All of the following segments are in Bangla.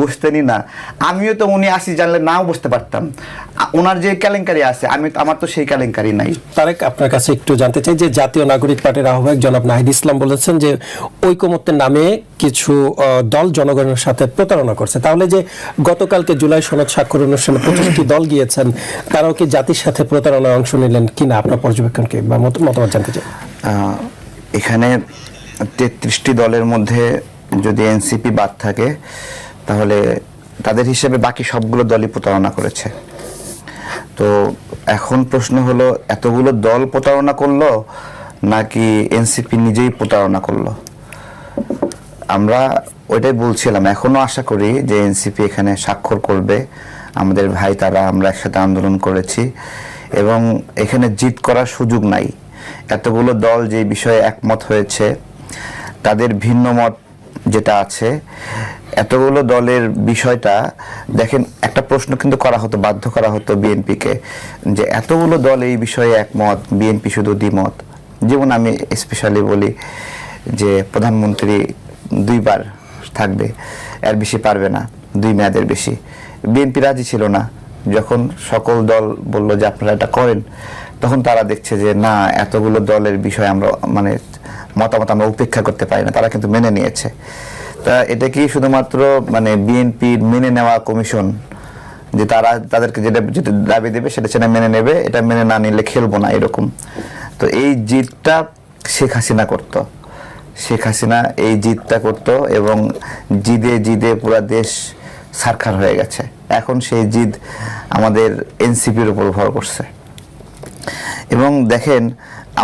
বুঝতেনই না। আমিও তো উনি আসি জানলে নাও বুঝতে পারতাম। ওনার যে কেলেঙ্কারি আছে আমি আমার তো সেই কেলেঙ্কারি নাই। তারেক আপনার কাছে একটু জানতে চাই যে জাতীয় নাগরিক পার্টির আহ্বায়ক জনাব নাহিদ ইসলাম বলেছেন যে ঐকমত্যের নামে কিছু আহ, দল জনগণের সাথে প্রতারণা করছে। তাহলে যে গতকালকে জুলাই সনদ স্বাক্ষর অনুষ্ঠানে পঁচিশটি দল গিয়েছেন তারাও কি জাতির সাথে প্রতারণায় অংশ নিলেন কিনা আপনার পর্যবেক্ষণকে বা মত- মতামত জানতে চাই? আহ, এখানে তেত্রিশটি দলের মধ্যে যদি এনসিপি বাদ থাকে তাহলে তাদের হিসেবে বাকি সবগুলো দলই প্রতারণা করেছে। তো এখন প্রশ্ন হলো, এতগুলো দল প্রতারণা করল নাকি এনসিপি নিজেই প্রতারণা করল? আমরা ওইটাই বলছিলাম, এখনও আশা করি যে এনসিপি এখানে স্বাক্ষর করবে। আমাদের ভাই, তারা আমরা একসাথে আন্দোলন করেছি এবং এখানে জিত করার সুযোগ নাই। এতগুলো দল যে বিষয়ে একমত হয়েছে, তাদের ভিন্ন মত যেটা আছে, এতগুলো দলের বিষয়টা, দেখেন, একটা প্রশ্ন কিন্তু করা হতো, বাধ্য করা হতো বিএনপিকে, যে এতগুলো দল এই বিষয়ে একমত, বিএনপি শুধু দ্বিমত। যেমন আমি স্পেশালি বলি যে প্রধানমন্ত্রী দুইবার থাকবে, এর বেশি পারবে না, দুই মেয়াদের বেশি। বিএনপি রাজি ছিল না। যখন সকল দল বলল যে আপনারা এটা করেন, তখন তারা দেখছে যে না, এতগুলো দলের বিষয় আমরা মানে মতামত আমরা উপেক্ষা করতে পারি না, তারা কিন্তু মেনে নিয়েছে। তা এটা কি শুধুমাত্র মানে বিএনপির মেনে নেওয়া কমিশন, যে তারা তাদেরকে যেটা যেটা দাবি দেবে সেটা সেটা মেনে নেবে, এটা মেনে না নিলে খেলব না এরকম? তো এই জিতটা শেখ হাসিনা করতো। শেখ হাসিনা এই জিতটা করত এবং জিদে জিদে পুরা দেশ সারখার হয়ে গেছে। এখন সেই জিদ আমাদের এনসিপির উপর ভর করছে। এবং দেখেন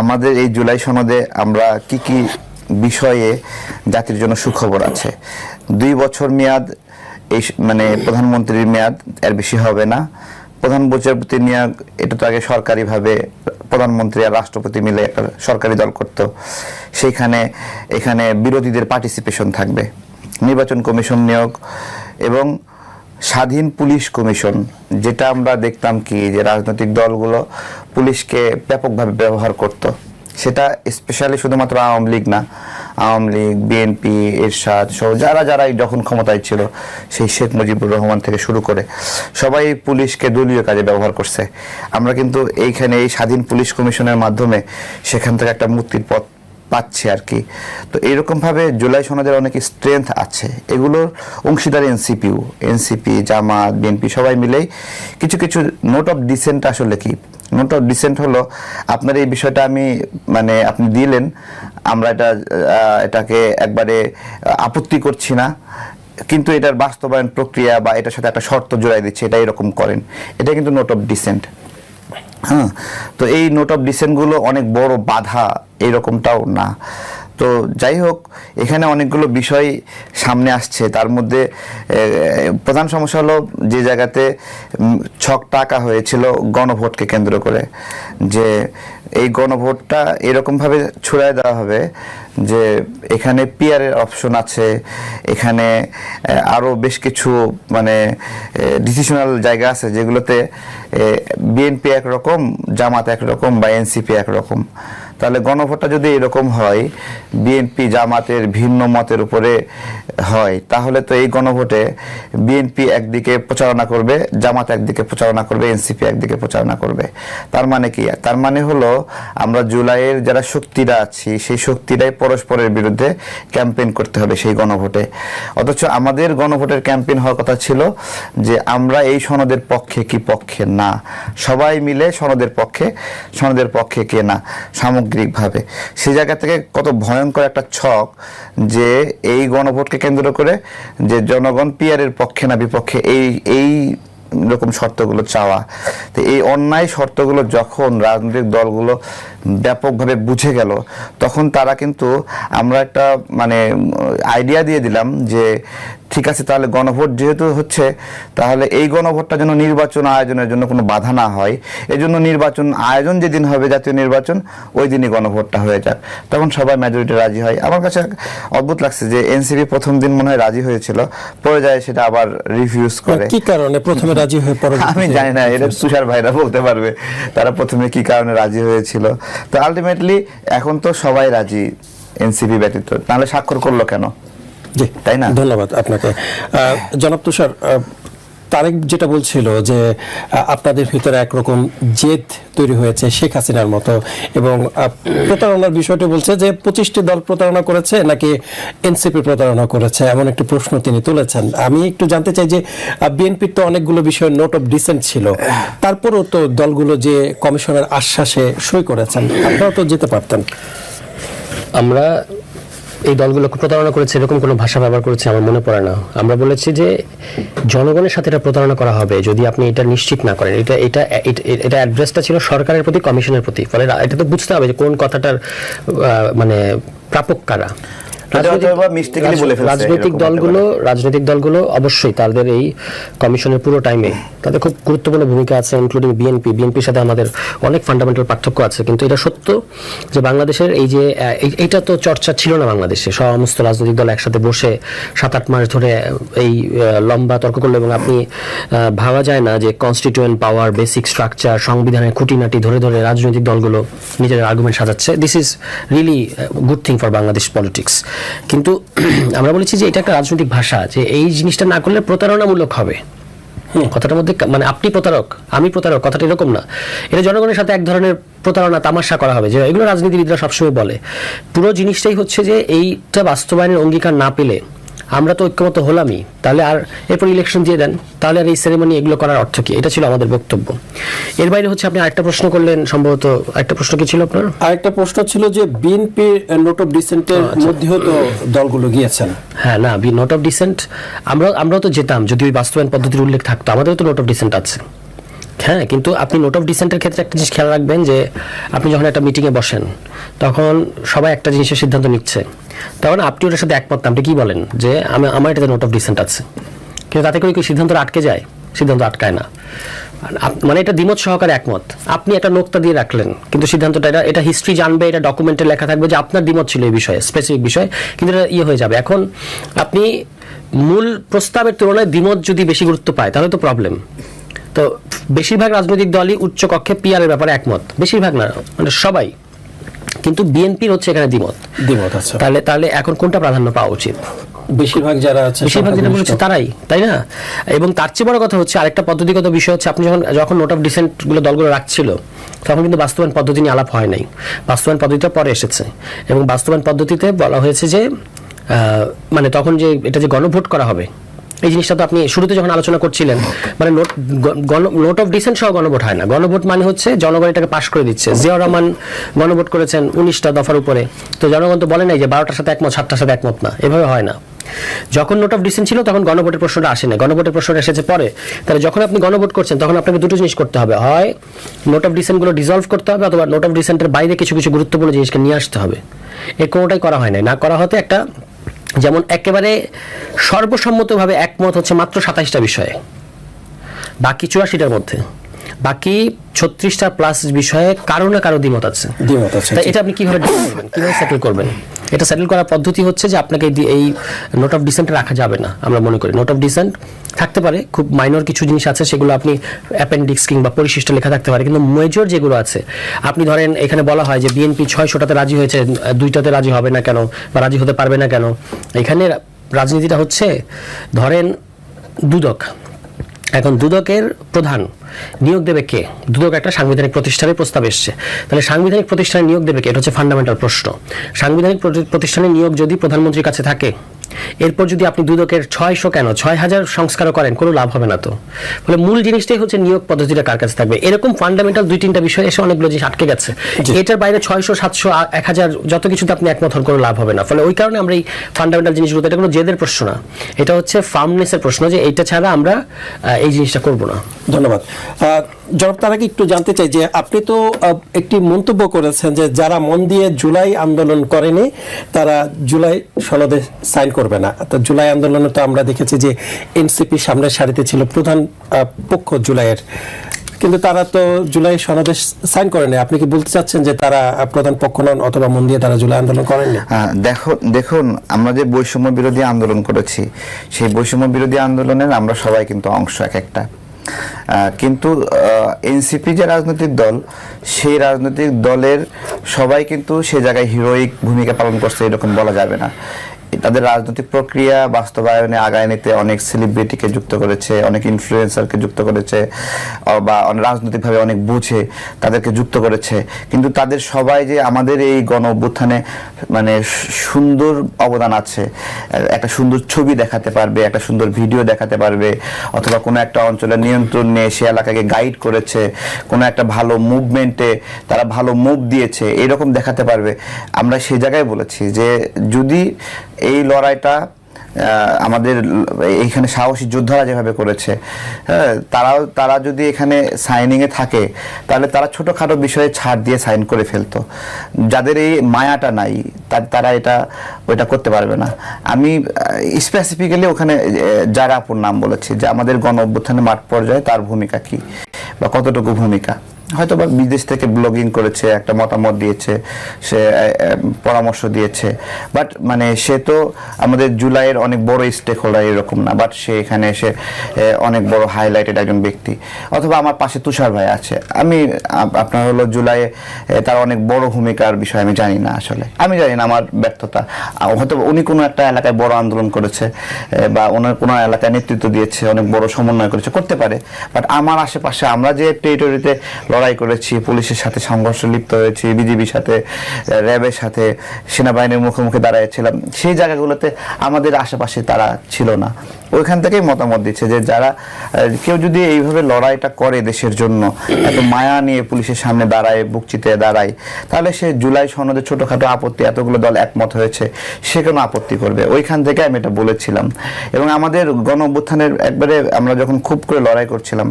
আমাদের এই জুলাই সনদে আমরা কি কি বিষয়ে জাতির জন্য সুখবর আছে? দুই বছর মেয়াদ, এই মানে প্রধানমন্ত্রীর মেয়াদ এর বেশি হবে না। প্রধান বিচারপতি নিয়োগ এটা তো আগে সরকারিভাবে প্রধানমন্ত্রী আর রাষ্ট্রপতি মিলে একটা সরকারি দল করত। সেইখানে, এখানে বিরোধীদের পার্টিসিপেশন থাকবে। নির্বাচন কমিশন নিয়োগ এবং স্বাধীন পুলিশ কমিশন, যেটা আমরা দেখতাম কি যে রাজনৈতিক দলগুলো পুলিশকে ব্যাপকভাবে ব্যবহার করত। সেটা স্পেশালি শুধুমাত্র আওয়ামী লীগ না, আওয়ামী লীগ বিএনপি এরশাদ সহ যারা যারাই যখন ক্ষমতায় ছিল, সেই শেখ মুজিবুর রহমান থেকে শুরু করে সবাই পুলিশকে দলীয় কাজে ব্যবহার করছে। আমরা কিন্তু এইখানে এই স্বাধীন পুলিশ কমিশনের মাধ্যমে সেখান থেকে একটা মুক্তির পথ পাচ্ছে আর কি। তো এরকমভাবে জুলাই সনদের অনেক স্ট্রেংথ আছে। এগুলোর অংশীদার এনসিপিও এনসিপি, জামাত, বিএনপি সবাই মিলেই কিছু কিছু নোট অফ ডিসেন্ট আসলে কি? নোট অফ ডিসেন্ট হলো, আপনার এই বিষয়টা আমি মানে আপনি দিলেন, আমরা এটা এটাকে একবারে আপত্তি করছি না। কিন্তু এটার বাস্তবায়ন প্রক্রিয়া বা এটার সাথে একটা শর্ত জোড়াই দিচ্ছে, এটা এরকম করেন। এটা কিন্তু নোট অফ ডিসেন্ট হ্যাঁ তো এই নোট অফ ডিসেন্টগুলো অনেক বড় বাধা এরকমটাও না। তো যাই হোক, এখানে অনেকগুলো বিষয় সামনে আসছে। তার মধ্যে প্রধান সমস্যা হলো যে জায়গাতে ছক টাকা হয়েছিল গণভোটকে কেন্দ্র করে, যে এই গণভোটটা এরকমভাবে ছুড়ায় দেওয়া হবে যে এখানে পিয়ারের অপশন আছে, এখানে আরও বেশ কিছু মানে ডিসিশনাল জায়গা আছে যেগুলোতে বিএনপি একরকম জামাত একরকম বা এনসিপি একরকম তাহলে গণভোটটা যদি এরকম হয়, বিএনপি জামাতের ভিন্ন মতের উপরে হয়, তাহলে তো এই গণভোটে বিএনপি একদিকে প্রচারণা করবে, জামাত একদিকে প্রচারণা করবে, এনসিপি একদিকে প্রচারণা করবে। তার মানে কি? তার মানে হলো আমরা জুলাইয়ের যারা শক্তিরা আছি, সেই শক্তিরাই পরস্পরের বিরুদ্ধে ক্যাম্পেইন করতে হবে সেই গণভোটে। অথচ আমাদের গণভোটের ক্যাম্পেইন হওয়ার কথা ছিল যে আমরা এই সনদের পক্ষে কি পক্ষে না? সবাই মিলে সনদের পক্ষে সনদের পক্ষে কে না? সামগ্রিকভাবে। সেই জায়গা থেকে কত ভয়ঙ্কর একটা ছক যে এই গণভোটকে কেন্দ্র করে যে জনগণ পিয়ারের পক্ষে না বিপক্ষে এই এই রকম শর্তগুলো চাওয়া। তো এই অন্যায় শর্তগুলো যখন রাজনৈতিক দলগুলো ব্যাপকভাবে বুঝে গেল, তখন তারা কিন্তু আমরা একটা মানে আইডিয়া দিয়ে দিলাম যে ঠিক আছে তাহলে গণভোট যেহেতু হচ্ছে তাহলে এই গণভোটটা যেন নির্বাচন আয়োজনের জন্য কোনো বাধা না হয়। এজন্য নির্বাচন আয়োজন যেদিন হবে জাতীয় নির্বাচন ওই দিনই গণভোটটা হয়ে যাক। তখন সবাই মেজরিটি রাজি হয়। আমার কাছে অদ্ভুত লাগছে যে এনসিপি প্রথম দিন মনে হয় রাজি হয়েছিল পরে যায় সেটা আবার রিফিউজ করে। কি কারণে প্রথমে রাজি হয়ে পরে আমি জানি না এটা তুষার ভাইরা বলতে পারবে তারা প্রথমে কি কারণে রাজি হয়েছিল। তো আলটিমেটলি এখন তো সবাই রাজি এনসিপি ব্যতীত তাহলে স্বাক্ষর করল কেন? জি তাই না? ধন্যবাদ আপনাকে। আহ, জনাব তুষার আহ, তারেক যেটা বলছিল যে আপনাদের ভিতরে একরকম জেদ তৈরি হয়েছে শেখ হাসিনার মতো এবং প্রতারণার বিষয়টি বলছে যে পঁচিশটি দল প্রতারণা করেছে নাকি এনসিপি প্রতারণা করেছে এমন একটি প্রশ্ন তিনি তুলেছেন। আমি একটু জানতে চাই যে বিএনপির তো অনেকগুলো বিষয়ে নোট অফ ডিসেন্ট ছিল। তারপরেও তো দলগুলো যে কমিশনের আশ্বাসে সই করেছেন আপনারা তো যেতে পারতেন। আমরা এই দলগুলোকে প্রতারণা করেছে, এরকম কোনো ভাষা ব্যবহার করেছে আমার মনে পড়ে না। আমরা বলেছি যে জনগণের সাথে এটা প্রতারণা করা হবে, যদি আপনি এটা নিশ্চিত না করেন। এটা এটা, এটা- অ্যাড্রেসটা ছিল সরকারের প্রতি, কমিশনের প্রতি। ফলে এটা তো বুঝতে হবে যে কোন কথাটার মানে প্রাপক কারা। রাজনৈতিক দলগুলো রাজনৈতিক দলগুলো অবশ্যই তাদের এই কমিশনের পুরো টাইমে তাদের খুব গুরুত্বপূর্ণ ভূমিকা আছে ইনক্লুডিং বিএনপি বিএনপির সাথে আমাদের অনেক ফান্ডামেন্টাল পার্থক্য আছে কিন্তু এটা সত্য যে বাংলাদেশের এই যে এইটা তো চর্চা ছিল না বাংলাদেশে। সমস্ত রাজনৈতিক দল একসাথে বসে সাত আট মাস ধরে এই লম্বা তর্ক করল এবং আপনি ভাবা যায় না যে কনস্টিটিউয়েন্ট পাওয়ার বেসিক স্ট্রাকচার সংবিধানের খুঁটিনাটি ধরে ধরে রাজনৈতিক দলগুলো নিজের আর্গুমেন্ট সাজাচ্ছে। This is really good thing for Bangladesh politics কিন্তু আমরা বলেছি যে এটা একটা রাজনৈতিক ভাষা যে এই জিনিসটা না করলে প্রতারণামূলক হবে। কথাটার মধ্যে মানে আপনি প্রতারক আমি প্রতারক কথাটা এরকম না। এটা জনগণের সাথে এক ধরনের প্রতারণা তামাশা করা হবে যে এগুলো রাজনীতিবিদরা সবসময় বলে। পুরো জিনিসটাই হচ্ছে যে এইটা বাস্তবায়নের অঙ্গীকার না পেলে আমরা তো ঐক্যমত হলামই। তাহলে আর এরপর ইলেকশন দিয়ে দেন। তাহলে আর এই সেরেমনি এগুলো করার অর্থ কি? এটা ছিল আমাদের বক্তব্য। এর বাইরে হচ্ছে আপনি আরেকটা প্রশ্ন করলেন সম্ভবত আরেকটা প্রশ্ন কি ছিল আপনার? আরেকটা প্রশ্ন ছিল যে বিএনপি নোট অফ ডিসেন্টের মধ্যেও তো দলগুলো গিয়েছেন। হ্যাঁ না বি নোট অফ ডিসেন্ট আমরা আমরাও তো যেতাম যদি ওই বাস্তবায়ন পদ্ধতির উল্লেখ থাকতো। আমাদেরও তো নোট অফ ডিসেন্ট আছে। হ্যাঁ কিন্তু আপনি নোট অফ ডিসেন্টের ক্ষেত্রে একটা জিনিস খেয়াল রাখবেন যে আপনি যখন একটা মিটিংয়ে বসেন তখন সবাই একটা জিনিসের সিদ্ধান্ত নিচ্ছে। তখন আপনি ওটার সাথে একমত আপনি কি বলেন? যে আমি আমার এটাতে নোট অফ ডিসেন্ট আছে। কিন্তু তাতে করে কি সিদ্ধান্ত আটকে যায়? সিদ্ধান্ত আটকায় না। মানে এটা দ্বিমত সহকারে একমত। আপনি একটা নোক্তা দিয়ে রাখলেন, কিন্তু সিদ্ধান্তটা এটা এটা হিস্ট্রি জানবে, এটা ডকুমেন্টে লেখা থাকবে যে আপনার দ্বিমত ছিল এই বিষয়ে স্পেসিফিক বিষয়, কিন্তু এটা ইয়ে হয়ে যাবে। এখন আপনি মূল প্রস্তাবের তুলনায় দ্বিমত যদি বেশি গুরুত্ব পায়, তাহলে তো প্রবলেম তো বেশিরভাগ রাজনৈতিক দলই উচ্চ কক্ষে পিআর এর ব্যাপারে একমত। বেশিরভাগ না মানে সবাই। কিন্তু বিএনপির হচ্ছে এখানে দ্বিমত। দ্বিমত আছে তাহলে তাহলে এখন কোনটা প্রাধান্য পাওয়া উচিত? বেশিরভাগ যারা আছে বেশিরভাগ যেটা। বলেছে তারাই তাই না? এবং তার চেয়ে বড় কথা হচ্ছে আরেকটা পদ্ধতিগত বিষয় হচ্ছে আপনি যখন যখন নোট অফ ডিসেন্টগুলো দলগুলো রাখছিল তখন কিন্তু বাস্তবায়ন পদ্ধতি নিয়ে আলাপ হয় নাই। বাস্তবায়ন পদ্ধতিটা পরে এসেছে। এবং বাস্তবায়ন পদ্ধতিতে বলা হয়েছে যে আহ, মানে তখন যে এটা যে গণভোট করা হবে এই জিনিসটা তো আপনি শুরুতে যখন আলোচনা করছিলেন মানে নোট অফ ডিসেন্ট সহ গণভোট হয় না। গণভোট মানে হচ্ছে জনগণ এটাকে পাশ করে দিচ্ছে। জিয়াউর রহমান গণভোট করেছেন উনিশটা দফার উপরে। তো জনগণ তো বলে নাই যে বারোটার সাথে একমত, সাতটার সাথে একমত না। এভাবে হয় না। যখন নোট অফ ডিসেন্ট ছিল তখন গণভোটের প্রশ্নটা আসে না গণভোটের প্রশ্নটা এসেছে পরে। তাহলে যখন আপনি গণভোট করছেন, তখন আপনাকে দুটো জিনিস করতে হবে। হয়, নোট অফ ডিসেন্টগুলো ডিজলভ করতে হবে অথবা নোট অফ ডিসেন্টের বাইরে কিছু কিছু গুরুত্বপূর্ণ জিনিসকে নিয়ে আসতে হবে। এ কোনোটাই করা হয় নাই। না করা হতে একটা যেমন একেবারে সর্বসম্মতভাবে একমত হচ্ছে মাত্র সাতাশটা বিষয়ে। বাকি চুরাশিটার মধ্যে। বাকি ছত্রিশটা প্লাস বিষয়ে কারও না কারও দ্বিমত আছে। দ্বিমত আছে, এটা আপনি কীভাবে কীভাবে সেটেল করবেন? এটা সেটেল করার পদ্ধতি হচ্ছে যে আপনাকে এই নোট অফ ডিসেন্ট রাখা যাবে না আমরা মনে করি। নোট অফ ডিসেন্ট থাকতে পারে খুব মাইনর কিছু জিনিস আছে সেগুলো আপনি অ্যাপেন্ডিক্স কিংবা পরিশিষ্ট লেখা থাকতে পারে কিন্তু মেজর যেগুলো আছে আপনি ধরেন এখানে বলা হয় যে বিএনপি ছয়শোটাতে রাজি হয়েছে দুইটাতে রাজি হবে না কেন বা রাজি হতে পারবে না কেন? এখানে রাজনীতিটা হচ্ছে ধরেন দুদক। এখন দুদকের প্রধান নিয়োগ দেবে কে? দুদক একটা সাংবিধানিক প্রতিষ্ঠানের প্রস্তাব এসছে। তাহলে সাংবিধানিক প্রতিষ্ঠানে নিয়োগ দেবে কে? এটা হচ্ছে ফান্ডামেন্টাল প্রশ্ন। সাংবিধানিক প্রতিষ্ঠানে নিয়োগ যদি প্রধানমন্ত্রীর কাছে থাকে এরপর যদি আপনি দুদকের ছয়শো কেন ছয় হাজার সংস্কারও করেন কোনো লাভ হবে না তো। ফলে মূল জিনিসটাই হচ্ছে নিয়োগ পদ্ধতিটা কার কাছে থাকবে? এরকম ফান্ডামেন্টাল দুই তিনটা বিষয় এসে অনেকগুলো জিনিস আটকে গেছে। এটার বাইরে ছয়শো সাতশো এক হাজার যত কিছুতে আপনি একমত হন কোনো লাভ হবে না। ফলে ওই কারণে আমরা এই ফান্ডামেন্টাল জিনিসগুলো এটা কোনো জেদের প্রশ্ন না। এটা হচ্ছে ফার্মনেসের প্রশ্ন যে এইটা ছাড়া আমরা এই জিনিসটা করব না। ধন্যবাদ। জনাব তার আগে একটু জানতে চাই যে আপনি তো একটি মন্তব্য করেছেন যে যারা মন দিয়ে জুলাই আন্দোলন করেনি, তারা জুলাই সনদে সাইন করবে না। তো জুলাই আন্দোলনে তো আমরা দেখেছি যে এনসিপি সামনের সারিতে ছিল প্রধান পক্ষ জুলাইয়ের। কিন্তু তারা তো জুলাই সনদে সাইন করেনি। আপনি কি বলতে চাচ্ছেন যে তারা প্রধান পক্ষ নন অথবা মন দিয়ে তারা জুলাই আন্দোলন করেননি? দেখো, দেখুন, আমরা যে বৈষম্য বিরোধী আন্দোলন করেছি, সেই বৈষম্য বিরোধী আন্দোলনের আমরা সবাই কিন্তু অংশ এক একটা। কিন্তু এনসিপি যে রাজনৈতিক দল, সেই রাজনৈতিক দলের সবাই কিন্তু সে জায়গায় হিরোইক ভূমিকা পালন করছে, এরকম বলা যাবে না। তাদের রাজনৈতিক প্রক্রিয়া, বাস্তবায়নে আগায় নিতে অনেক সেলিব্রিটিকে যুক্ত করেছে, অনেক ইনফ্লুয়েন্সারকে যুক্ত করেছে বা রাজনৈতিকভাবে অনেক বুঝে তাদেরকে যুক্ত করেছে। কিন্তু তাদের সবাই যে আমাদের এই গণ অভ্যুত্থানে মানে সুন্দর অবদান আছে, একটা সুন্দর ছবি দেখাতে পারবে, একটা সুন্দর ভিডিও দেখাতে পারবে, অথবা কোনো একটা অঞ্চলের নিয়ন্ত্রণ নিয়ে সে এলাকাকে গাইড করেছে, কোনো একটা ভালো মুভমেন্টে তারা ভালো মুভ দিয়েছে, এরকম দেখাতে পারবে। আমরা সেই জায়গায় বলেছি যে যদি এই লড়াইটা আমাদের এইখানে সাহসী যোদ্ধারা যেভাবে করেছে হ্যাঁ তারাও, তারা যদি এখানে সাইনিংয়ে থাকে, তাহলে তারা ছোটোখাটো বিষয়ে ছাড় দিয়ে সাইন করে ফেলতো। যাদের এই মায়াটা নাই, তারা এটা, ওইটা করতে পারবে না। আমি স্পেসিফিক্যালি ওখানে যারা আপুর নাম বলেছি, যে আমাদের গণ অভ্যুত্থানের মাঠ পর্যায়ে তার ভূমিকা কি, বা কতটুকু ভূমিকা। হয়তো বা বিদেশ থেকে ব্লগিং করেছে, একটা মতামত দিয়েছে, সে পরামর্শ দিয়েছে। বাট মানে সে তো আমাদের জুলাইয়ের অনেক বড় স্টেক হোল্ডার এরকম না বাট সে এখানে এসে অনেক বড় হাইলাইটেড একজন ব্যক্তি। অথবা আমার পাশে তুষার ভাই আছে। আমি আপনার হলো জুলাইয়ে তার অনেক বড় ভূমিকার বিষয় আমি জানি না আসলে। আমি জানি না আমার ব্যর্থতা। হয়তো উনি কোনো একটা এলাকায় বড় আন্দোলন করেছে বা ওনার কোনো এলাকায় নেতৃত্ব দিয়েছে, অনেক বড় সমন্বয় করেছে, করতে পারে। বাট আমার আশেপাশে আমরা যে টেরিটরিতে লড়াই করেছি, পুলিশের সাথে সংঘর্ষ লিপ্ত হয়েছি, বিজিবির সাথে, র্যাবের সাথে, সেনাবাহিনীর মুখোমুখি দাঁড়াইছিলাম সেই জায়গাগুলোতে আমাদের আশেপাশে তারা ছিল না। ওইখান থেকেই মতামত দিচ্ছে যে যারা কেউ যদি এইভাবে লড়াইটা করে দেশের জন্য, এত মায়া নিয়ে পুলিশের সামনে দাঁড়ায়, বুক চিতে দাঁড়ায়, তাহলে সে জুলাই সনদে ছোটোখাটো আপত্তি, এতগুলো দল একমত হয়েছে, সে কোনো আপত্তি করবে? ওইখান থেকে আমি এটা বলেছিলাম। এবং আমাদের গণ অভ্যুত্থানের একবারে আমরা যখন খুব করে লড়াই করছিলাম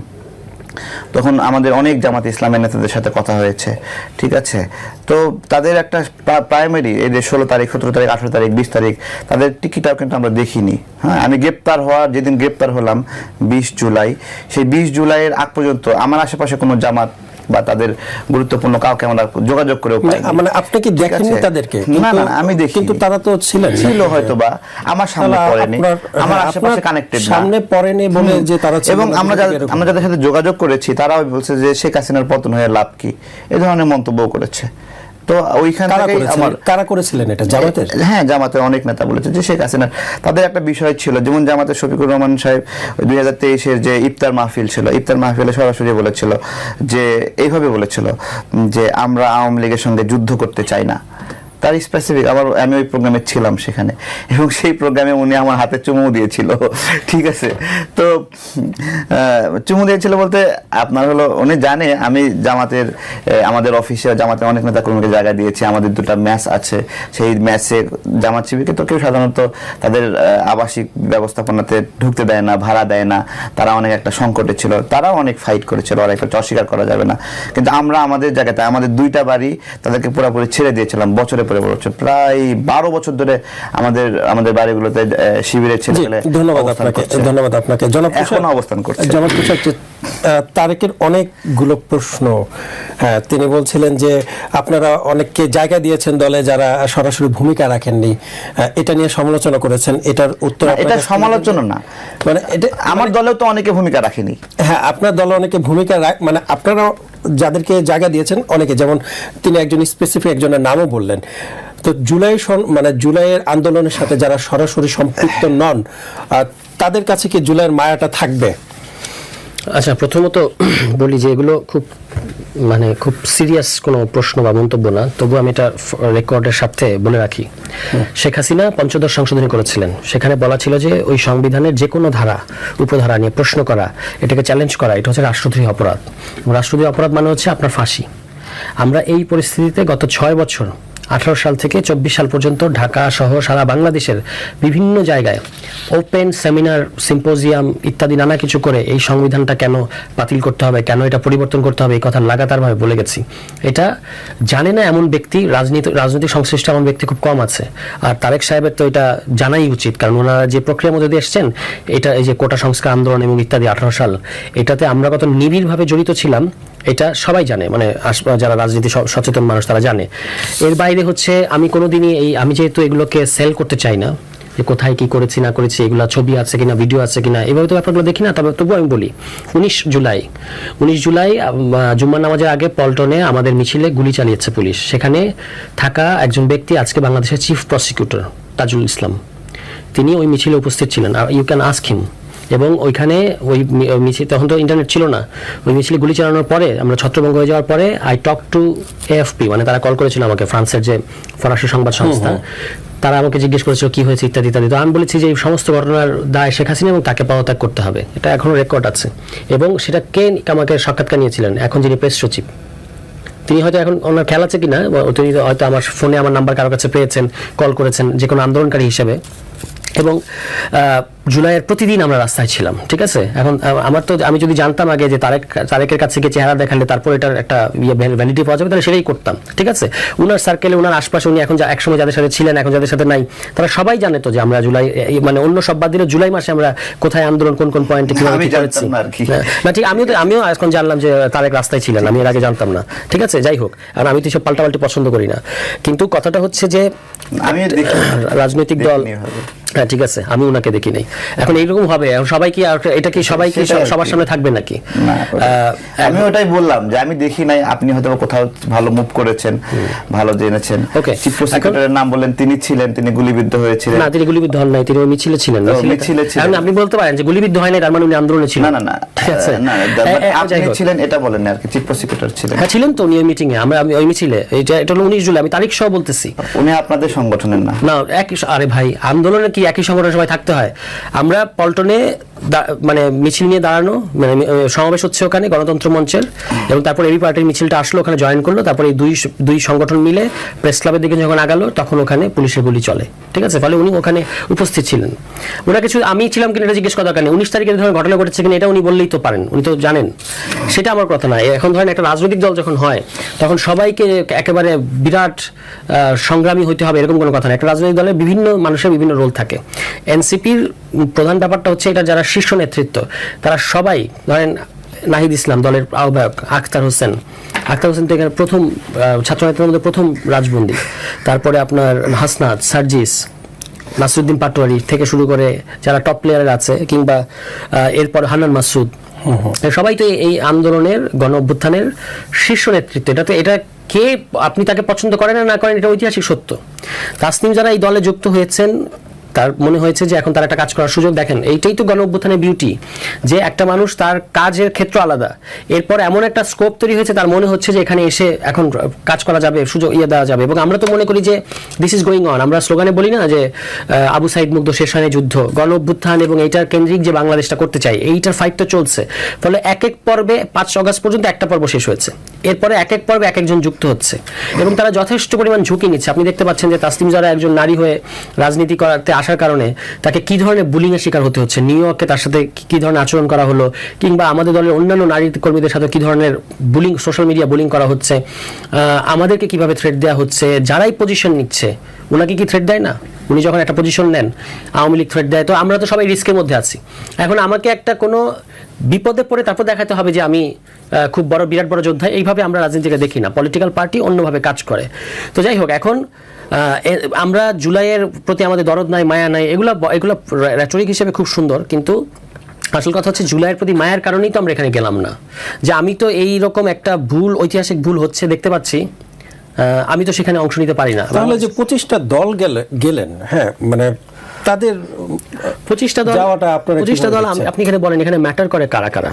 তখন আমাদের অনেক জামাত ইসলামের নেতাদের সাথে কথা হয়েছে, ঠিক আছে? তো তাদের একটা প্রাইমারি এই যে ষোলো তারিখ, সতেরো তারিখ, আঠেরো তারিখ, বিশ তারিখ, তাদের টিকিটাও কিন্তু আমরা দেখিনি। হ্যাঁ আমি গ্রেপ্তার হওয়ার যেদিন গ্রেপ্তার হলাম, বিশ জুলাই, সেই বিশ জুলাইয়ের আগ পর্যন্ত আমার আশেপাশে কোনো জামাত বা তাদের গুরুত্বপূর্ণ কাউকে আমরা যোগাযোগ করেও পাই মানে আপনি কি দেখেননি তাদেরকে? না না আমি দেখি কিন্তু তারা তো ছিল ছিল হয়তো বা আমার সামনে পড়েনি। আমার হ্যাঁ, আশেপাশে কানেক্টেড কানেক্টেড সামনে পড়েনি বলে যে তারা ছিল এবং আমরা যাদের আমরা যাদের সাথে যোগাযোগ করেছি তারাও বলছে যে শেখ হাসিনার পতন হয়ে লাভ কি? এই ধরনের মন্তব্য করেছে। তো ওইখান থেকে আমার কারা করেছিলেন এটা? জামাতের? হ্যাঁ জামাতের অনেক নেতা বলেছে যে শেখ হাসিনা তাদের একটা বিষয় ছিল যেমন জামাতের শফিকুর রহমান সাহেব দুই হাজার তেইশের যে ইফতার মাহফিল ছিল ইফতার মাহফিলে সরাসরি বলেছিল যে এইভাবে বলেছিল যে আমরা আওয়ামী লীগের সঙ্গে যুদ্ধ করতে চাই না। তার স্পেসিফিক আবার আমি ওই প্রোগ্রামে ছিলাম সেখানে। এবং সেই প্রোগ্রামে উনি আমার হাতে চুমু দিয়েছিল। ঠিক আছে? তো চুমু দিয়েছিল বলতে আপনার হলো, উনি জানে আমি জামাতের আমাদের অফিসে জামাতে অনেক নেতা কর্মীকে জায়গা দিয়েছি, আমাদের দুটো ম্যাচ আছে। সেই ম্যাচে জামাত শিবিরকে তো কেউ সাধারণত তাদের আবাসিক ব্যবস্থাপনাতে ঢুকতে দেয় না, ভাড়া দেয় না। তারা অনেক একটা সংকটে ছিল। তারাও অনেক ফাইট করেছিল। লড়াই করেছে অস্বীকার করা যাবে না। কিন্তু আমরা আমাদের জায়গাতে, আমাদের দুইটা বাড়ি তাদেরকে পুরোপুরি ছেড়ে দিয়েছিলাম। বছরে পরে হচ্ছে। প্রায় বারো বছর ধরে আমাদের আমাদের বাড়িগুলোতে শিবিরে ছেলে ধন্যবাদ আপনাকে ধন্যবাদ আপনাকে। এখনও অবস্থান করছে। আহ, তারেকের অনেকগুলো প্রশ্ন তিনি বলছিলেন যে আপনারা অনেককে জায়গা দিয়েছেন দলে যারা সরাসরি ভূমিকা রাখেননি এটা নিয়ে সমালোচনা করেছেন এটার উত্তর এটা সমালোচনা না। মানে এটা আমার দলেও তো অনেকে ভূমিকা রাখেনি। হ্যাঁ আপনার দলে অনেকে ভূমিকা রাখ- মানে আপনারা যাদেরকে জায়গা দিয়েছেন অনেকে যেমন তিনি একজন স্পেসিফিক একজনের নামও বললেন। তো জুলাই মানে জুলাইয়ের আন্দোলনের সাথে যারা সরাসরি সম্পৃক্ত নন তাদের কাছে কি জুলাইয়ের মায়াটা থাকবে? আচ্ছা প্রথমত বলি যে এগুলো খুব মানে খুব সিরিয়াস কোনো প্রশ্ন বা মন্তব্য না। তবু আমি এটা রেকর্ডের সাথে বলে রাখি। শেখ হাসিনা পঞ্চদশ সংশোধনী করেছিলেন। সেখানে বলা ছিল যে ওই সংবিধানের যে কোনো ধারা উপধারা নিয়ে প্রশ্ন করা এটাকে চ্যালেঞ্জ করা এটা হচ্ছে রাষ্ট্রদ্রোহী অপরাধ। রাষ্ট্রদ্রোহী অপরাধ মানে হচ্ছে আপনার ফাঁসি। আমরা এই পরিস্থিতিতে গত ছয় বছর আঠারো সাল থেকে চব্বিশ সাল পর্যন্ত ঢাকা সহ সারা বাংলাদেশের বিভিন্ন জায়গায় ওপেন সেমিনার সিম্পোজিয়াম ইত্যাদি নানা কিছু করে এই সংবিধানটা কেন বাতিল করতে হবে, কেন এটা পরিবর্তন করতে হবে এই কথা লাগাতারভাবে বলে গেছি। এটা জানে না এমন ব্যক্তি, রাজনীতি রাজনৈতিক সংশ্লিষ্ট এমন ব্যক্তি খুব কম আছে। আর তারেক সাহেবের তো এটা জানাই উচিত, কারণ ওনারা যে প্রক্রিয়ার মধ্যে দিয়ে এসছেন, এটা এই যে কোটা সংস্কার আন্দোলন এবং ইত্যাদি আঠারো সাল, এটাতে আমরা কত নিবিড়ভাবে জড়িত ছিলাম, এটা সবাই জানে। মানে যারা রাজনীতি সচেতন মানুষ তারা জানে। এর বাইরে হচ্ছে আমি কোনোদিনই এই আমি যেহেতু এগুলোকে সেল করতে চাই না, যে কোথায় কি করেছি, না করেছি, এগুলো ছবি আছে কিনা ভিডিও আছে কিনা, এভাবে তো ব্যাপারগুলো দেখি না, তবে তবু আমি বলি, উনিশ জুলাই উনিশ জুলাই জুম্মার নামাজের আগে পল্টনে আমাদের মিছিলে গুলি চালিয়েছে পুলিশ। সেখানে থাকা একজন ব্যক্তি আজকে বাংলাদেশের চিফ প্রসিকিউটর তাজুল ইসলাম। তিনি ওই মিছিলে উপস্থিত ছিলেন, আর ইউ ক্যান আস্ক হিম এবং ওইখানে ওই মিছিল তখন তো ইন্টারনেট ছিল না। ওই মিছিলে গুলি চালানোর পরে আমরা ছত্রভঙ্গ হয়ে যাওয়ার পরে আই টক টু এএফপি মানে তারা কল করেছিল আমাকে ফ্রান্সের যে ফরাসি সংবাদ সংস্থা। তারা আমাকে জিজ্ঞেস করেছিল কি হয়েছে? ইত্যাদি ইত্যাদি। তো আমি বলেছি যে এই সমস্ত ঘটনার দায় শেখ হাসিনা এবং তাকে পদত্যাগ করতে হবে। এটা এখনও রেকর্ড আছে। এবং সেটা কে আমাকে সাক্ষাৎকার নিয়েছিলেন? এখন যিনি প্রেস সচিব। তিনি হয়তো এখন ওনার খেয়াল আছে কিনা? তিনি হয়তো আমার ফোনে আমার নাম্বার কারও কাছে পেয়েছেন কল করেছেন যে কোনো আন্দোলনকারী হিসেবে। এবং জুলাইয়ের প্রতিদিন আমরা রাস্তায় ছিলাম ঠিক আছে? এখন আমার তো আমি যদি জানতাম আগে যে তারেক তারেকের কাছে গিয়ে চেহারা দেখালে তারপর এটার একটা ইয়ে ভ্যালিডিটি পাওয়া যাবে তাহলে সেটাই করতাম ঠিক আছে? উনার সার্কেলে উনার আশপাশে উনি এখন একসময় যাদের সাথে ছিলেন এখন যাদের সাথে নাই তারা সবাই জানে তো যে আমরা জুলাই মানে অন্য সব বাদ দিলে জুলাই মাসে আমরা কোথায় আন্দোলন কোন কোন পয়েন্টে কীভাবে করেছি? না। হ্যাঁ, না ঠিক আমিও তো আমিও এখন জানলাম যে তারেক রাস্তায় ছিলেন আমি এর আগে জানতাম না ঠিক আছে? যাই হোক আর আমি তো সব পাল্টাপাল্টি পছন্দ করি না। কিন্তু কথাটা হচ্ছে যে আমি রাজনৈতিক দল হ্যাঁ ঠিক আছে আমি ওনাকে দেখি নাই। এখন এইরকম হবে সবাই কি এটা কি সবাই কি। সবার সামনে থাকবে নাকি? আমি ওটাই বললাম যে আমি দেখি নাই আপনি হয়তো কোথাও ভালো মুভ করেছেন ভালো জেনেছেন। Okay. চিফ প্রসিকিউটরের নাম বললেন তিনি ছিলেন তিনি গুলিবিদ্ধ হয়েছিলেন। না তিনি গুলিবিদ্ধ হন নাই তিনি ওই মিছিলে ছিলেন মিছিলে ছিলেন। আপনি বলতে পারেন যে গুলিবিদ্ধ হয় নাই তার মানে উনি আন্দোলনে ছিলেন। না না না ঠিক আছে। না আপনি ছিলেন এটা বলেন না আর কি চিফ প্রসিকিউটর ছিলেন। হ্যাঁ ছিলেন তো উনি ওই মিটিং এ আমরা আমি ওই মিছিলে এটা এটা হলো উনিশ জুলাই আমি তারিখ সহ বলতেছি। উনি আপনাদের সংগঠনের না না একই আরে ভাই আন্দোলনে কি একই সংগঠনের সবাই থাকতে হয়? আমরা পল্টনে মানে মিছিল নিয়ে দাঁড়ানো মানে সমাবেশ হচ্ছে ওখানে গণতন্ত্র মঞ্চের এবং তারপর এবি পার্টির মিছিলটা আসলো, ওখানে জয়েন করল, তারপর এই দুই দুই সংগঠন মিলে প্রেস ক্লাবের দিকে যখন আগালো, তখন ওখানে পুলিশের গুলি চলে, ঠিক আছে? ফলে উনি ওখানে উপস্থিত ছিলেন। ওনার কিছু, আমি ছিলাম কিনা এটা জিজ্ঞেস করা দরকার নেই। উনিশ তারিখে ধরনের ঘটনা ঘটেছে কিনা এটা উনি বললেই তো পারেন, উনি তো জানেন। সেটা আমার কথা না এখন ধরেন একটা রাজনৈতিক দল যখন হয়, তখন সবাইকে একেবারে বিরাট সংগ্রামী হইতে হবে, এরকম কোনো কথা না একটা রাজনৈতিক দলের বিভিন্ন মানুষের বিভিন্ন রোল থাকে। এনসিপির প্রধান ব্যাপারটা হচ্ছে এটা যারা শীর্ষ নেতৃত্ব। তারা সবাই ধরেন নাহিদ ইসলাম দলের আহ্বায়ক আখতার হোসেন। আখতার হোসেন তো এখানে প্রথম আহ, ছাত্রনেতাদের মধ্যে প্রথম রাজবন্দী। তারপরে আপনার হাসনাত সার্জিস নাসরুদ্দিন পাটোয়ারি থেকে শুরু করে যারা টপ প্লেয়ার আছে কিংবা এরপর হান্নান মাসুদ। সবাই তো এই- আন্দোলনের গণ অভ্যুত্থানের শীর্ষ নেতৃত্ব। এটা তো এটা কে আপনি তাকে পছন্দ করেন না না করেন এটা ঐতিহাসিক সত্য। তাসনিম যারা এই দলে যুক্ত হয়েছেন তার মনে হয়েছে যে এখন তার একটা কাজ করার সুযোগ দেখেন, এইটাই তো গণ অভ্যুত্থানের বিউটি যে একটা মানুষ তার কাজের ক্ষেত্র আলাদা। এরপর এমন একটা স্কোপ তৈরি হয়েছে, তার মনে হচ্ছে যে এখানে এসে এখন কাজ করা যাবে, সুযোগ ইয়ে দেওয়া যাবে। এবং আমরা তো মনে করি যে দিস ইজ গোয়িং অন আমরা স্লোগানে বলি না যে আবু সাইদ মুগ্ধ শেষ হয়নি যুদ্ধ গণ অভ্যুত্থান এবং এইটার কেন্দ্রিক যে বাংলাদেশটা করতে চাই, এইটার ফাইট তো চলছে। ফলে এক এক পর্বে পাঁচ অগস্ট পর্যন্ত একটা পর্ব শেষ হয়েছে। এরপরে এক এক পর্বে এক একজন যুক্ত হচ্ছে। এবং তারা যথেষ্ট পরিমাণ ঝুঁকি নিচ্ছে। আপনি দেখতে পাচ্ছেন যে তাসলিম যারা একজন নারী হয়ে রাজনীতি করাতে আসার কারণে তাকে কি ধরনের বুলিং এর শিকার হতে হচ্ছে? নিউ ইয়র্কে তার সাথে কি- ধরনের আচরণ করা হলো? কিংবা আমাদের দলের অন্যান্য নারী কর্মীদের সাথে কি ধরনের বুলিং সোশ্যাল মিডিয়া বুলিং করা হচ্ছে? আমাদেরকে কীভাবে থ্রেট দেওয়া হচ্ছে? যারাই পজিশন নিচ্ছে, ওনাকে কি থ্রেট দেয় না? উনি যখন একটা পজিশন নেন, আওয়ামী লীগ থ্রেট দেয়। তো আমরা তো সবাই রিস্কের মধ্যে আছি। এখন আমাকে একটা কোনো বিপদে পড়ে তারপর দেখাতে হবে যে আমি খুব বড়, বিরাট বড় যোদ্ধা। এইভাবে আমরা রাজনীতিকে দেখি না। পলিটিক্যাল পার্টি অন্যভাবে কাজ করে। তো যাই হোক, এখন আমরা জুলাইয়ের প্রতি আমাদের দরদ নাই মায়া নাই এগুলো এগুলো রেটরিক হিসেবে খুব সুন্দর কিন্তু আসল কথা হচ্ছে জুলাইয়ের প্রতি মায়ের কারণেই তো আমরা এখানে গেলাম না। যে আমি তো এই রকম একটা ভুল ঐতিহাসিক ভুল হচ্ছে দেখতে পাচ্ছি আমি তো সেখানে অংশ নিতে পারি না। তাহলে যে পঁচিশটা দল গেলে গেলেন হ্যাঁ মানে তাদের পঁচিশটা দল যাওয়াটা আপনারা পঁচিশটা দল আপনি এখানে বলেন এখানে ম্যাটার করে কারা কারা?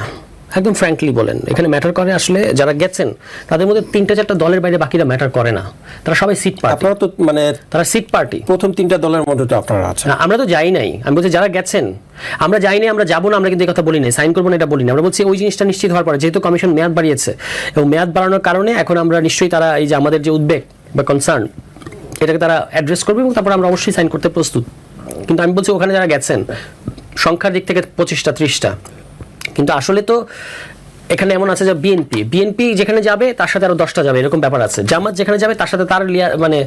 একদম ফ্র্যাঙ্কলি বলেন এখানে ম্যাটার করে আসলে যারা গেছেন তাদের মধ্যে তিনটা চারটা দলের বাইরে বাকিরা ম্যাটার করে না। তারা সবাই সিট পার্টি আপনারা তো মানে তারা সিট পার্টি প্রথম তিনটা দলের মধ্যে তো আপনারা আছেন। না, আমরা তো যাই নাই। আমি বলছি যারা গেছেন আমরা যাই নাই আমরা যাব না আমরা কিন্তু এই কথা বলি নাই সাইন করব না এটা বলি না আমরা বলছি ওই জিনিসটা নিশ্চিত হওয়ার পরে যেহেতু কমিশন মেয়াদ বাড়িয়েছে এবং মেয়াদ বাড়ানোর কারণে এখন আমরা নিশ্চয়ই তারা এই যে আমাদের যে উদ্বেগ বা কনসার্ন এটাকে তারা অ্যাড্রেস করবে এবং তারপর আমরা অবশ্যই সাইন করতে প্রস্তুত। কিন্তু আমি বলছি ওখানে যারা গেছেন সংখ্যার দিক থেকে পঁচিশটা ত্রিশটা। কিন্তু আসলে তো এখানে এমন আছে যে বিএনপি বিএনপি যেখানে যাবে, তার সাথে আরও দশটা যাবে, এরকম ব্যাপার আছে। জামাত যেখানে যাবে, তার সাথে তার মানে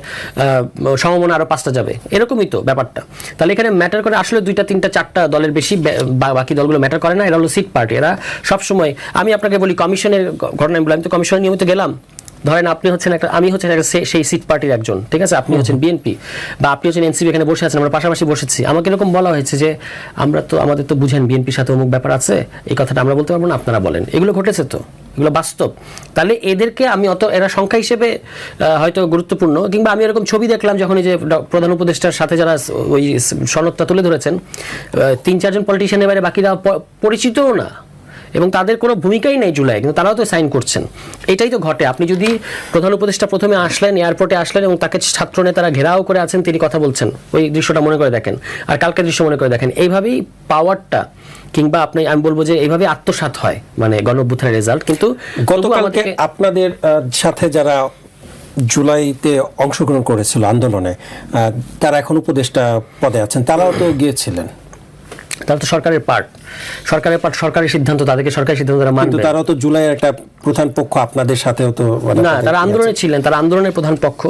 সমমনা আরও পাঁচটা যাবে। এরকমই তো ব্যাপারটা। তাহলে এখানে ম্যাটার করে আসলে দুইটা, তিনটা, চারটা দলের বেশি বাকি দলগুলো ম্যাটার করে না, এরা হলো সিট পার্টি এরা সবসময় আমি আপনাকে বলি, কমিশনের ঘটনায় ঘটনা আমি তো কমিশনের নিয়মিত গেলাম। ধরেন আপনি হচ্ছেন একটা আমি হচ্ছেন একটা সেই সিট পার্টির একজন ঠিক আছে? আপনি হচ্ছেন বিএনপি বা আপনি হচ্ছেন এনসিপি এখানে বসে আছেন আমরা পাশাপাশি বসেছি। আমাকে এরকম বলা হয়েছে যে আমরা তো আমাদের তো বুঝেন বিএনপির সাথে অমুক ব্যাপার আছে এই কথাটা আমরা বলতে পারব না আপনারা বলেন। এগুলো ঘটেছে তো এগুলো বাস্তব। তাহলে এদেরকে আমি অত এরা সংখ্যা হিসেবে হয়তো গুরুত্বপূর্ণ কিংবা আমি এরকম ছবি দেখলাম যখন এই যে প্রধান উপদেষ্টার সাথে যারা ওই সনদটা তুলে ধরেছেন তিন চারজন পলিটিশিয়ানের বাইরে বাকিরা পরিচিতও না। এবং তাদের কোনো ভূমিকাই নেই জুলাই কিন্তু তারাও তো সাইন করছেন। এটাই তো ঘটে। আপনি যদি প্রধান উপদেষ্টা প্রথমে আসলেন এয়ারপোর্টে আসলেন এবং তাকে ছাত্র নেতারা ঘেরাও করে আছেন তিনি কথা বলছেন। ওই দৃশ্যটা মনে করে দেখেন। আর কালকের দৃশ্য মনে করে দেখেন। এইভাবেই পাওয়ারটা কিংবা আপনি আমি বলব যে এইভাবে আত্মসাৎ হয় মানে গণ রেজাল্ট কিন্তু গতকালকে আপনাদের সাথে যারা জুলাইতে অংশগ্রহণ করেছিল আন্দোলনে তারা এখন উপদেষ্টা পদে আছেন। তারাও তো গিয়েছিলেন। তারা তো সরকারের পার্ট সরকারের পার্ট সরকারি সিদ্ধান্ত তাদেরকে সরকারি সিদ্ধান্ত তারা মানবে তারাও তো জুলাইয়ের একটা প্রধান পক্ষ আপনাদের সাথেও তো না তারা আন্দোলনে ছিলেন তারা আন্দোলনের প্রধান পক্ষ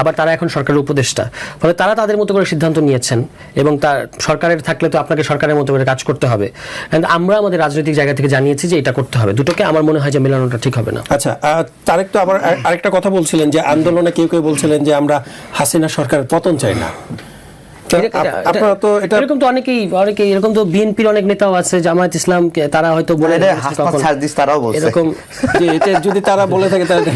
আবার তারা এখন সরকারের উপদেষ্টা। ফলে তারা তাদের মতো করে সিদ্ধান্ত নিয়েছেন এবং তার সরকারের থাকলে তো আপনাকে সরকারের মতো করে কাজ করতে হবে। And আমরা আমাদের রাজনৈতিক জায়গা থেকে জানিয়েছি যে এটা করতে হবে। দুটোকে আমার মনে হয় যে মেলানোটা ঠিক হবে না। আচ্ছা তারেক তো আবার আরেকটা কথা বলছিলেন যে আন্দোলনে কেউ কেউ বলছিলেন যে আমরা হাসিনা সরকারের পতন চাই না। আপনারা তো এটা এরকম তো অনেকেই অনেকেই এরকম তো বিএনপির অনেক নেতাও আছে জামায়াত ইসলাম তারা হয়তো বলে তারাও বলছে। এরকম যে এটা যদি তারা বলে থাকে তাহলে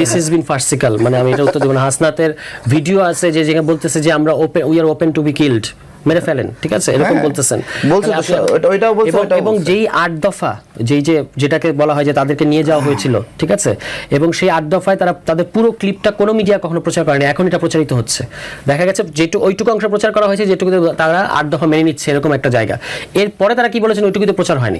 দিস ইজ বিন ফার্সিকাল মানে আমি এটা উত্তর দেবো না। হাসনাতের ভিডিও আছে যে যেখানে বলতেছে যে আমরা open we are open to be killed মেরে ফেলেন ঠিক আছে? এরকম হ্যাঁ, বলতেছেন। তো, মানে ওইটাও এবং-। যেই আট দফা যেই যে যেটাকে বলা হয় যে তাদেরকে নিয়ে যাওয়া হয়েছিল ঠিক আছে? এবং সেই আট দফায় তারা তাদের পুরো ক্লিপটা কোনো মিডিয়া কখনো প্রচার করেনি এখন এটা প্রচারিত হচ্ছে। দেখা গেছে যেটু ওইটুকু অংশ প্রচার করা হয়েছে যেটুকু তারা আট দফা মেনে নিচ্ছে এরকম একটা জায়গা। এরপরে তারা কি বলেছেন ওইটুকুতে প্রচার হয়নি।